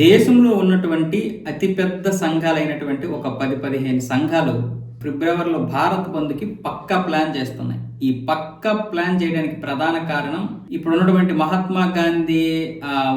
దేశంలో ఉన్నటువంటి అతిపెద్ద సంఘాలైనటువంటి ఒక పది పదిహేను సంఘాలు ఫిబ్రవరిలో భారత్ బంద్కి పక్కా ప్లాన్ చేస్తున్నాయి. ఈ పక్క ప్లాన్ చేయడానికి ప్రధాన కారణం ఇప్పుడు ఉన్నటువంటి మహాత్మా గాంధీ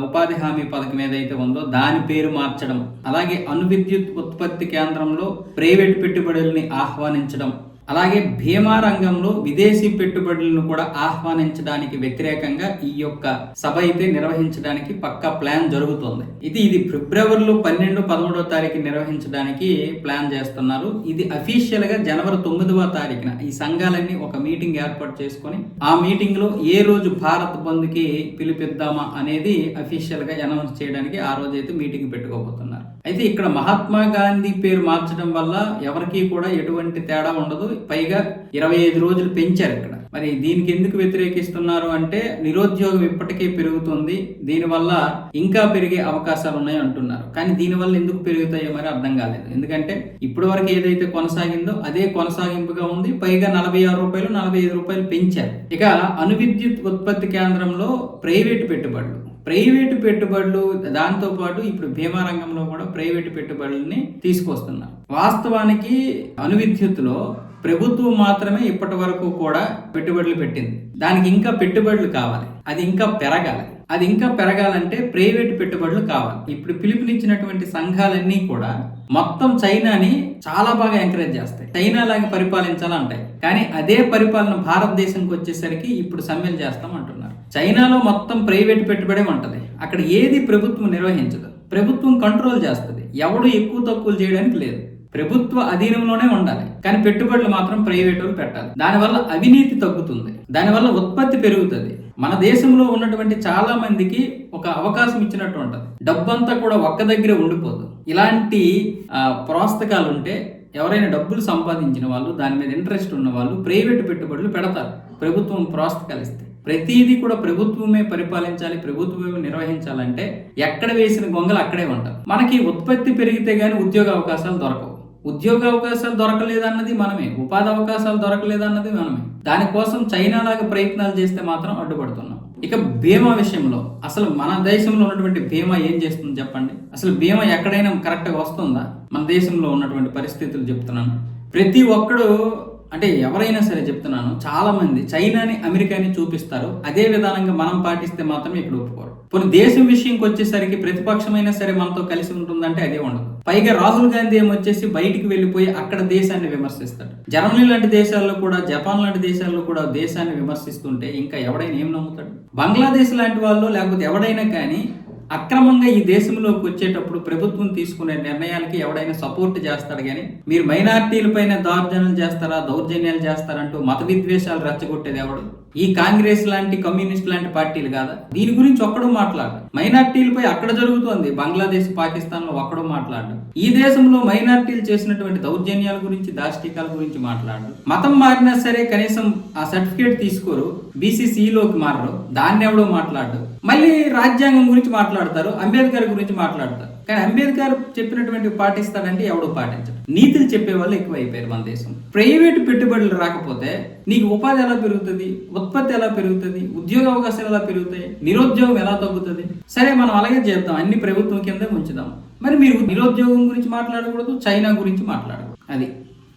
ఉపాధి హామీ పథకం ఏదైతే ఉందో దాని పేరు మార్చడం అలాగే అణు విద్యుత్ ఉత్పత్తి కేంద్రంలో ప్రైవేట్ పెట్టుబడుల్ని ఆహ్వానించడం అలాగే భీమా రంగంలో విదేశీ పెట్టుబడులను కూడా ఆహ్వానించడానికి వ్యతిరేకంగా ఈ యొక్క సభ అయితే నిర్వహించడానికి పక్కా ప్లాన్ జరుగుతుంది. ఇది ఇది ఫిబ్రవరిలో పన్నెండు పదమూడవ తారీఖు నిర్వహించడానికి ప్లాన్ చేస్తున్నారు. ఇది అఫీషియల్గా జనవరి తొమ్మిదవ తారీఖున ఈ సంఘాలన్నీ ఒక మీటింగ్ ఏర్పాటు చేసుకొని ఆ మీటింగ్లో ఏ రోజు భారత్ బంద్కి పిలిపిద్దామా అనేది అఫీషియల్గా అనౌన్స్ చేయడానికి ఆ రోజు అయితే మీటింగ్ పెట్టుకోబోతున్నారు. అయితే ఇక్కడ మహాత్మా గాంధీ పేరు మార్చడం వల్ల ఎవరికీ కూడా ఎటువంటి తేడా ఉండదు. పైగా ఇరవై ఐదు రోజులు పెంచారు ఇక్కడ. మరి దీనికి ఎందుకు వ్యతిరేకిస్తున్నారు అంటే నిరుద్యోగం ఇప్పటికే పెరుగుతుంది. దీనివల్ల ఇంకా పెరిగే అవకాశాలు ఉన్నాయి అంటున్నారు. కానీ దీనివల్ల ఎందుకు పెరుగుతాయో మరి అర్థం కాలేదు. ఎందుకంటే ఇప్పటి వరకు ఏదైతే కొనసాగిందో అదే కొనసాగింపుగా ఉంది. పైగా నలభై ఆరు రూపాయలు నలభై ఐదు రూపాయలు పెంచారు. ఇక అణు విద్యుత్ ఉత్పత్తి కేంద్రంలో ప్రైవేటు పెట్టుబడులు. ప్రైవేటు పెట్టుబడులు దాంతో పాటు ఇప్పుడు భీమా రంగంలో కూడా ప్రైవేటు పెట్టుబడుల్ని తీసుకొస్తున్నారు. వాస్తవానికి అణువిద్యుత్లో ప్రభుత్వం మాత్రమే ఇప్పటి వరకు కూడా పెట్టుబడులు పెట్టింది. దానికి ఇంకా పెట్టుబడులు కావాలి. అది ఇంకా పెరగాలి. అది ఇంకా పెరగాలంటే ప్రైవేట్ పెట్టుబడులు కావాలి. ఇప్పుడు పిలుపునిచ్చినటువంటి సంఘాలన్నీ కూడా మొత్తం చైనాని చాలా బాగా ఎంకరేజ్ చేస్తాయి. చైనా లాగా పరిపాలించాలంటాయి. కానీ అదే పరిపాలన భారతదేశంకి వచ్చేసరికి ఇప్పుడు సమ్మెలు చేస్తాం అంటున్నారు. చైనాలో మొత్తం ప్రైవేట్ పెట్టుబడే ఉంటుంది. అక్కడ ఏది ప్రభుత్వం నిర్వహించదు. ప్రభుత్వం కంట్రోల్ చేస్తుంది. ఎవడు ఎక్కువ తక్కువలు చేయడానికి లేదు. ప్రభుత్వ అధీనంలోనే ఉండాలి. కానీ పెట్టుబడులు మాత్రం ప్రైవేట్ వాళ్ళు పెట్టాలి. దానివల్ల అవినీతి తగ్గుతుంది. దానివల్ల ఉత్పత్తి పెరుగుతుంది. మన దేశంలో ఉన్నటువంటి చాలా మందికి ఒక అవకాశం ఇచ్చినట్టు ఉంటుంది. డబ్బంతా కూడా ఒక్క దగ్గర ఉండిపోదు. ఇలాంటి ప్రోస్తకాలు ఉంటే ఎవరైనా డబ్బులు సంపాదించిన వాళ్ళు దాని మీద ఇంట్రెస్ట్ ఉన్న వాళ్ళు ప్రైవేట్ పెట్టుబడులు పెడతారు. ప్రభుత్వం ప్రోస్తకాలు ఇస్తే. ప్రతిదీ కూడా ప్రభుత్వమే పరిపాలించాలి ప్రభుత్వమే నిర్వహించాలంటే ఎక్కడ వేసిన గొంగలు అక్కడే ఉంటారు మనకి ఉత్పత్తి పెరిగితే గానీ ఉద్యోగ అవకాశాలు దొరకవు. ఉద్యోగ అవకాశాలు దొరకలేదన్నది మనమే ఉపాధి అవకాశాలు దొరకలేదన్నది మనమే. దానికోసం చైనా లాగా ప్రయత్నాలు చేస్తే మాత్రం అడ్డుపడుతున్నాం. ఇక బీమా విషయంలో అసలు మన దేశంలో ఉన్నటువంటి బీమా ఏం చేస్తుంది చెప్పండి? అసలు బీమా ఎక్కడైనా కరెక్ట్గా వస్తుందా? మన దేశంలో ఉన్నటువంటి పరిస్థితులు చెప్తున్నాను. ప్రతి ఒక్కడు అంటే ఎవరైనా సరే చెప్తున్నాను చాలా మంది చైనాని అమెరికాని చూపిస్తారు. అదే విధానంగా మనం పాటిస్తే మాత్రం ఇక్కడ ఒప్పుకోరు. కొన్ని దేశం విషయంకి వచ్చేసరికి ప్రతిపక్షమైనా సరే మనతో కలిసి ఉంటుందంటే అదే ఉండదు. పైగా రాహుల్ గాంధీ ఏమొచ్చేసి బయటికి వెళ్ళిపోయి అక్కడ దేశాన్ని విమర్శిస్తాడు. జర్మనీ లాంటి దేశాల్లో కూడా జపాన్ లాంటి దేశాల్లో కూడా దేశాన్ని విమర్శిస్తుంటే ఇంకా ఎవడైనా ఏం నమ్ముతాడు? బంగ్లాదేశ్ లాంటి వాళ్ళు లేకపోతే ఎవడైనా కానీ అక్రమంగా ఈ దేశంలోకి వచ్చేటప్పుడు ప్రభుత్వం తీసుకునే నిర్ణయాలకి ఎవడైనా సపోర్ట్ చేస్తాడు కానీ మీరు మైనార్టీలపైన దౌర్జన్యాలు చేస్తారా దౌర్జన్యాలు చేస్తారంటూ మత విద్వేషాలు రెచ్చగొట్టేది ఎవడు? ఈ కాంగ్రెస్ లాంటి కమ్యూనిస్ట్ లాంటి పార్టీలు కాదా? దీని గురించి ఒక్కడూ మాట్లాడు మైనార్టీలపై అక్కడ జరుగుతోంది. బంగ్లాదేశ్ పాకిస్తాన్లో ఒక్కడూ మాట్లాడు ఈ దేశంలో మైనార్టీలు చేసినటువంటి దౌర్జన్యాల గురించి దాష్టికాల గురించి మాట్లాడు మతం మారినా సరే కనీసం ఆ సర్టిఫికేట్ తీసుకోరు. బీసీసీలోకి మారరు. దాన్ని ఎవడో మాట్లాడరు మళ్ళీ రాజ్యాంగం గురించి మాట్లాడతారు అంబేద్కర్ గురించి మాట్లాడతారు. కానీ అంబేద్కర్ చెప్పినటువంటి పాటిస్తాడంటే ఎవడో పాటించడు. నీతులు చెప్పే వాళ్ళు ఎక్కువ అయిపోయారు మన దేశం. ప్రైవేట్ పెట్టుబడులు రాకపోతే నీకు ఉపాధి ఎలా పెరుగుతుంది ఉత్పత్తి ఎలా పెరుగుతుంది ఉద్యోగ అవకాశాలు ఎలా పెరుగుతాయి నిరుద్యోగం ఎలా తగ్గుతుంది? సరే మనం అలాగే చేద్దాం. అన్ని ప్రభుత్వం కింద ఉంచుదాం మరి మీరు నిరుద్యోగం గురించి మాట్లాడకూడదు చైనా గురించి మాట్లాడకూడదు. అది.